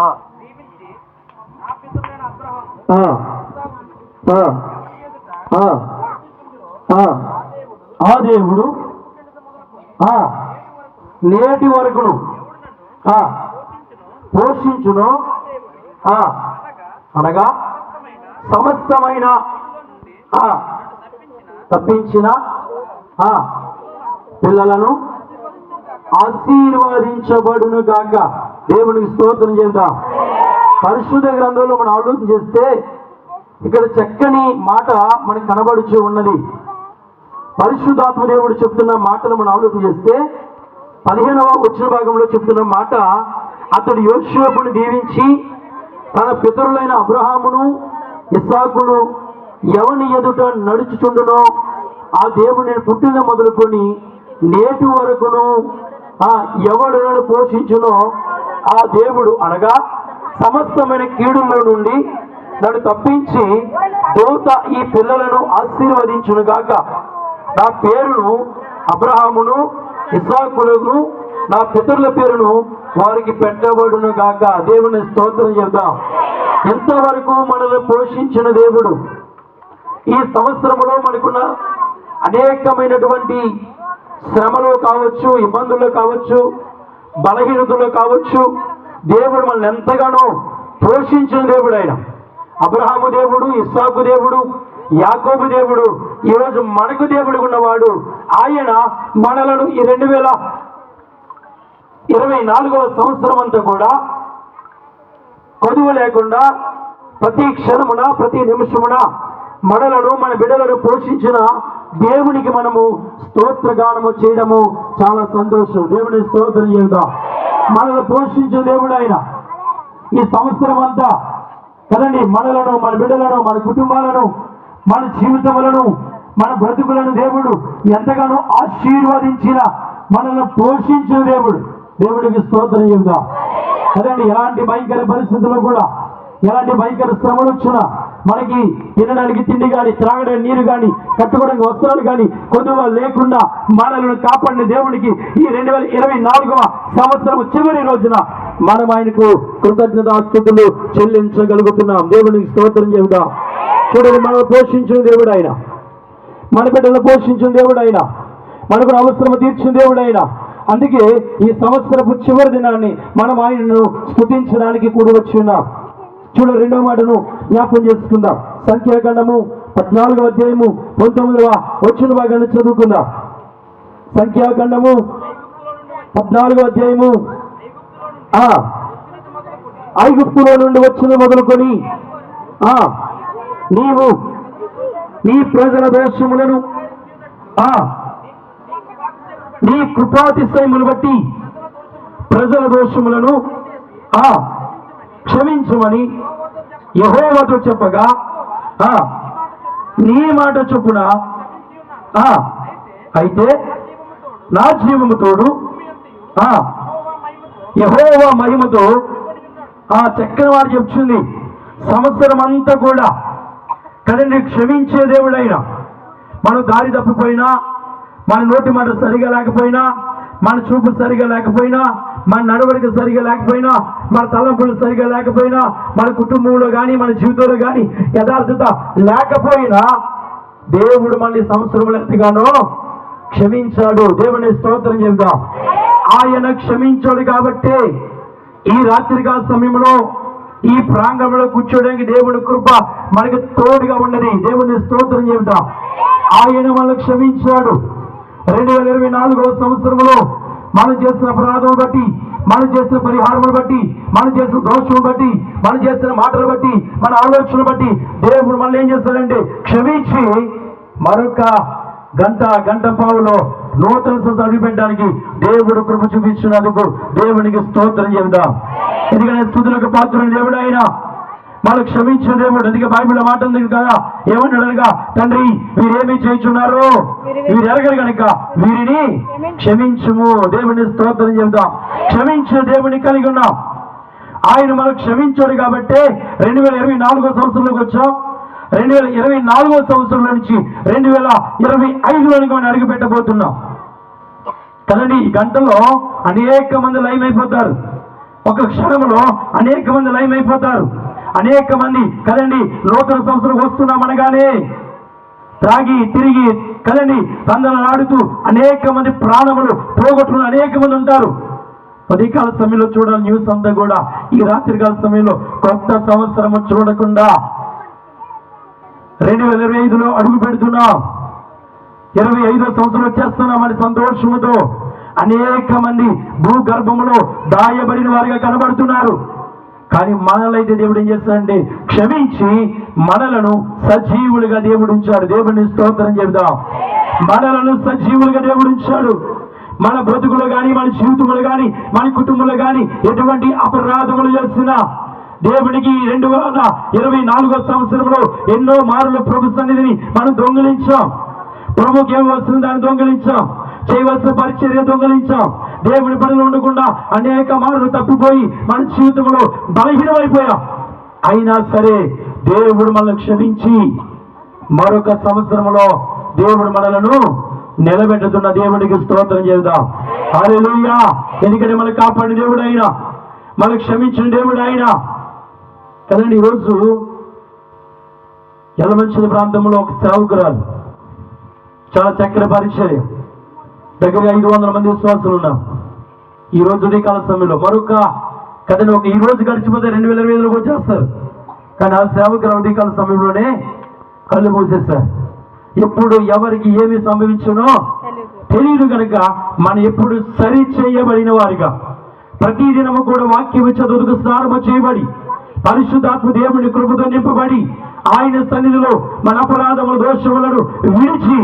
ఆ, దేవుడు నేటి వరకును పోషించును. అనగా సమస్తమైన తప్పించిన పిల్లలను ఆశీర్వదించబడును గాక దేవుడికి స్తోత్రం చేద్దాం పరిశుద్ధ గ్రంథంలో మనం ఆలోచన చేస్తే ఇక్కడ చక్కని మాట మనకు కనబడుచు ఉన్నది. పరిశుద్ధాత్మ దేవుడు చెప్తున్న మాటను మనం ఆలోచన చేస్తే పదిహేనవ వచ్చిన భాగంలో చెప్తున్న మాట అతడు యోషేపుని దీవించి తన పితరులైన అబ్రహామును ఇస్సాకును ఎవని ఎదుట నడుచుచుండునో ఆ దేవుని పుట్టిన మొదలుకొని నేటి వరకును ఆ ఎవడు పోషించునో ఆ దేవుడు అనగా సమస్తమైన కీడుల్లో నుండి నన్ను తప్పించి దూత ఈ పిల్లలను ఆశీర్వదించును గాక నా పేరును అబ్రహామును ఇస్సాకులను నా పితరుల పేరును వారికి పెట్టబడును గాక దేవుని స్తోత్రం చేద్దాం ఎంతవరకు మనల్ని పోషించిన దేవుడు ఈ సంవత్సరంలో మనకున్న అనేకమైనటువంటి శ్రమలు కావచ్చు ఇబ్బందులు కావచ్చు బలహీనతలు కావచ్చు దేవుడు మనల్ని ఎంతగానో పోషించిన దేవుడు ఆయన. అబ్రహాము దేవుడు ఇస్సాకు దేవుడు యాకోబు దేవుడు ఈరోజు మనకు దేవుడు ఉన్నవాడు. ఆయన మనలను ఈ రెండు వేల ఇరవై నాలుగవ సంవత్సరం అంతా కూడా కొదువు లేకుండా ప్రతి క్షణమున ప్రతి నిమిషమున మనలను మన బిడ్డలను పోషించిన దేవునికి మనము స్తోత్రగానము చేయడము చాలా సంతోషం. దేవుని స్తోత్రం చేద్దాం మనల్ని పోషించే దేవుడు ఆయన. ఈ సంవత్సరం అంతా కదండి మనలను మన బిడ్డలను మన కుటుంబాలను మన జీవితములను మన బ్రతుకులను దేవుడు ఎంతగానో ఆశీర్వదించిన మనల్ని పోషించిన దేవుడు. దేవుడికి స్తోత్రం చెబుదాం కదండి ఎలాంటి భయంకర పరిస్థితుల్లో కూడా ఎలాంటి భయంకర శ్రమలు వచ్చినా మనకి తినడానికి తిండి కానీ త్రాగడానికి నీరు కానీ కట్టుకోవడానికి వస్త్రాలు కానీ కొద్దిగా లేకుండా మనల్ని కాపాడిన దేవునికి ఈ రెండు వేల ఇరవై నాలుగవ సంవత్సరం చివరి రోజున మనం ఆయనకు కృతజ్ఞతాస్థుతులు చెల్లించగలుగుతున్నాం. దేవునికి స్తోత్రం చెబుదాం చూడండి మనం పోషించిన దేవుడు ఆయన. మన బిడ్డలను పోషించిన దేవుడు ఆయన. మనకు అవసరం తీర్చిన దేవుడు ఆయన. అందుకే ఈ సంవత్సరపు చివరి దినాన్ని మనం ఆయనను స్థుతించడానికి కూడి వచ్చి ఉన్నాం. చూడ రెండవ మాటను జ్ఞాపకం చేసుకుందాం. సంఖ్యాఖండము పద్నాలుగవ అధ్యాయము పంతొమ్మిదవ వచ్చిన భాగాన్ని చదువుకుందాం. సంఖ్యాఖండము పద్నాలుగో అధ్యాయము ఆ ఐగుప్తులో నుండి వచ్చిన మొదలుకొని ఆ నీవు నీ ప్రజల దోషములను ఆ నీ కృపాతిశయములు బట్టి ప్రజల దోషములను ఆ క్షమించమని యహోవతో చెప్పగా నీ మాట చొప్పున అయితే నా జీవము తోడు యహోవ మహిమతో ఆ చక్కని వారు చెప్తుంది. సంవత్సరం అంతా కూడా కదండి క్షమించే దేవుడైన మనం దారి తప్పిపోయినా మన నోటి మాట సరిగా లేకపోయినా మన చూపు సరిగా లేకపోయినా మన నడవడిక సరిగా లేకపోయినా మన తలంపులు సరిగా లేకపోయినా మన కుటుంబంలో కానీ మన జీవితంలో కానీ యథార్థత లేకపోయినా దేవుడు మళ్ళీ సంవత్సరములు ఎంతగానో క్షమించాడు. దేవుని స్తోత్రం చెబుదాం ఆయన క్షమించాడు కాబట్టే ఈ రాత్రిగా సమయంలో ఈ ప్రాంగణంలో కూర్చోడానికి దేవుని కృప మనకి తోడుగా ఉన్నది. దేవుని స్తోత్రం చెబుతాం ఆయన మనల్ని క్షమించాడు. రెండు వేల ఇరవై నాలుగవ సంవత్సరంలో మనం చేసిన అపరాధం బట్టి మనం చేసిన పరిహారం బట్టి మనం చేసిన దోషం బట్టి మనం చేసిన మాటలు బట్టి మన ఆలోచనలు బట్టి దేవుడు మనల్ని ఏం చేస్తాడంటే క్షమించి మరొక గంట గంట పావులో నూతన సంవత్సరం అడుగుపెట్టడానికి దేవుడు కృప చూపించినందుకు దేవునికి స్తోత్రం చెబుదాం. ఎందుకంటే స్థుతులకు పాత్ర దేవుడు ఆయన మనం క్షమించిన దేవుడు అందుకే బైబిల్ మాట ఉంది కదా ఏమన్నాడు అనగా తండ్రి వీరేమి చేయించున్నారు ఈ కనుక వీరిని క్షమించుము. దేవుని స్తోత్రం చెబుదాం. క్షమించిన దేవుని కలిగి ఉన్నాం. ఆయన మనం క్షమించాడు కాబట్టి రెండు వేల ఇరవై నాలుగో సంవత్సరంలోకి వచ్చాం. రెండు వేల ఇరవై నాలుగో సంవత్సరం నుంచి రెండు వేల ఇరవై ఐదులోనికి మనం అడుగు కదండి ఈ గంటలో అనేక మంది లైవ్ అయిపోతారు. ఒక క్షణంలో అనేక మంది లైవ్ అయిపోతారు. అనేక మంది కదండి నూతన సంవత్సరం వస్తున్నామనగానే త్రాగి తిరిగి కదండి ఆడుతూ అనేక మంది ప్రాణములు పోగొట్టుకున్న అనేక మంది ఉంటారు. ఉదయకాల సమయంలో చూడాలి న్యూస్ అంతా కూడా. ఈ రాత్రికాల సమయంలో కొత్త సంవత్సరము చూడకుండా రెండు వేల ఇరవై ఐదులో అడుగు పెడుతున్నాం. ఇరవై ఐదో సంవత్సరం వచ్చేస్తున్నామని సంతోషముతో అనేక మంది భూగర్భములో దాయబడిన వారిగా కనబడుతున్నారు. కానీ మనలైతే దేవుడు ఏం చేస్తాడండి క్షమించి మనలను సజీవులుగా దేవుడు ఉంచాడు. దేవుడిని స్తోత్రం చెబుదాం. మనలను సజీవులుగా దేవుడు ఉంచాడు. మన బ్రతుకులు కానీ మన జీవితములు కానీ మన కుటుంబంలో కానీ ఎటువంటి అపరాధములు చేస్తున్నా దేవునికి రెండు వేల ఇరవై నాలుగో సంవత్సరంలో ఎన్నో మార్లు ప్రభు సన్నిధిని మనం దొంగిలించాం. ప్రభుకి ఏం వస్తుంది దాన్ని దొంగిలించాం. చేయవలసిన పరిచర్య దొంగిలించాం. దేవుని పనులు ఉండకుండా అనేక మార్లు తప్పిపోయి మన జీవితంలో బలహీనమైపోయాం. అయినా సరే దేవుడు మనల్ని క్షమించి మరొక సంవత్సరంలో దేవుడు మనలను నిలబెట్టుతున్న దేవుడికి స్తోత్రం చేద్దాం. హల్లెలూయా. ఎందుకంటే మనకు కాపాడిన దేవుడు అయినా మనకు క్షమించిన దేవుడు అయినా కదండి ఈరోజు ఎలమంచిల ప్రాంతంలో ఒక సేవకురాలు చాలా చక్కని పరిచయం దగ్గర ఐదు వందల మంది విశ్వాసులు ఉన్నాం. ఈ రోజు ఉదయకాల సమయంలో మరొక కథని ఒక ఈ రోజు గడిచిపోతే రెండు వేల ఇరవై ఐదులోకి వచ్చేస్తారు. కానీ ఆ సేవకుల ఉదయకాల సమయంలోనే కళ్ళు మూసేస్తారు. ఎప్పుడు ఎవరికి ఏమి సంభవించునో తెలియదు కనుక మనం ఎప్పుడు సరి చేయబడిన వారిగా. ప్రతి దినము కూడా వాక్యం చదువుకు స్నానము చేయబడి పరిశుద్ధాత్మ దేవుని కృపతో నింపబడి ఆయన సన్నిధిలో మన అపరాధముల దోషములను విడిచి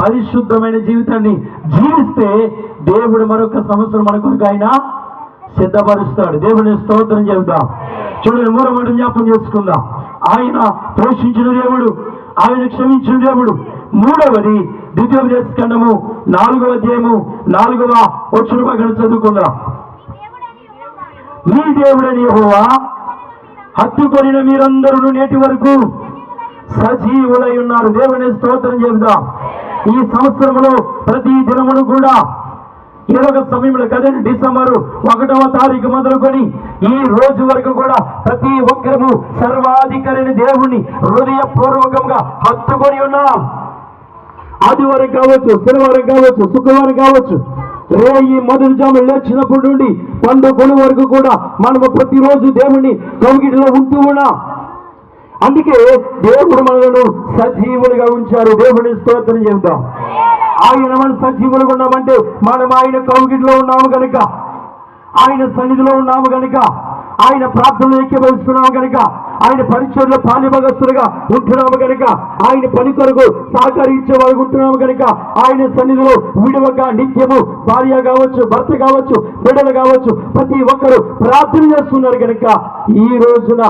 పరిశుద్ధమైన జీవితాన్ని జీవిస్తే దేవుడు మరొక సంవత్సరం మన కొరకు ఆయన సిద్ధపరుస్తాడు. దేవుడిని స్తోత్రం చెబుదాం. చూడండి మూడవ జ్ఞాపం చేసుకుందాం. ఆయన పోషించిన దేవుడు ఆయన క్షమించిన దేవుడు. మూడవది ద్వితీయ ఖండము నాలుగవ అధ్యాయము నాలుగవ వచ్చిన పక్కన చదువుకుందాం. మీ దేవుడని యెహోవా హత్తుకొనిన మీరందరూ నేటి వరకు సజీవులై ఉన్నారు. దేవుని స్తోత్రం చెబుదాం. ఈ సంవత్సరంలో ప్రతి దినమును కూడా ఇరొక సమయంలో కదండి డిసెంబర్ ఒకటవ తారీఖు మొదలుకొని ఈ రోజు వరకు కూడా ప్రతి ఒక్కరము సర్వాధికారిని దేవుణ్ణి హృదయపూర్వకంగా హత్తుకొని ఉన్నాం. ఆదివారం కావచ్చు శనివారం కావచ్చు శుక్రవారం కావచ్చు రే ఈ మొదటి జాము లేచినప్పటి నుండి పండుగ వరకు కూడా మనము ప్రతిరోజు దేవుణ్ణి కౌగిటిలో ఉంటూ ఉన్నాం. అందుకే దేవుడు మనలను సజీవులుగా ఉంచారు. దేవుడిని స్తోత్రం చెబుతాం ఆయన మనం సజీవులుగా ఉన్నామంటే మనం ఆయన కౌగిట్లో ఉన్నాము కనుక ఆయన సన్నిధిలో ఉన్నాము కనుక ఆయన ప్రార్థనలు ఎక్కివస్తున్నాము కనుక ఆయన పరిచయంలో పాలిభగస్తులుగా ఉంటున్నాము కనుక ఆయన పని కొరకు సహకరించే వాళ్ళు ఉంటున్నాము కనుక ఆయన సన్నిధిలో విడవక నిత్యము భార్య కావచ్చు భర్త కావచ్చు బిడ్డలు కావచ్చు ప్రతి ఒక్కరు ప్రార్థన చేస్తున్నారు కనుక ఈ రోజున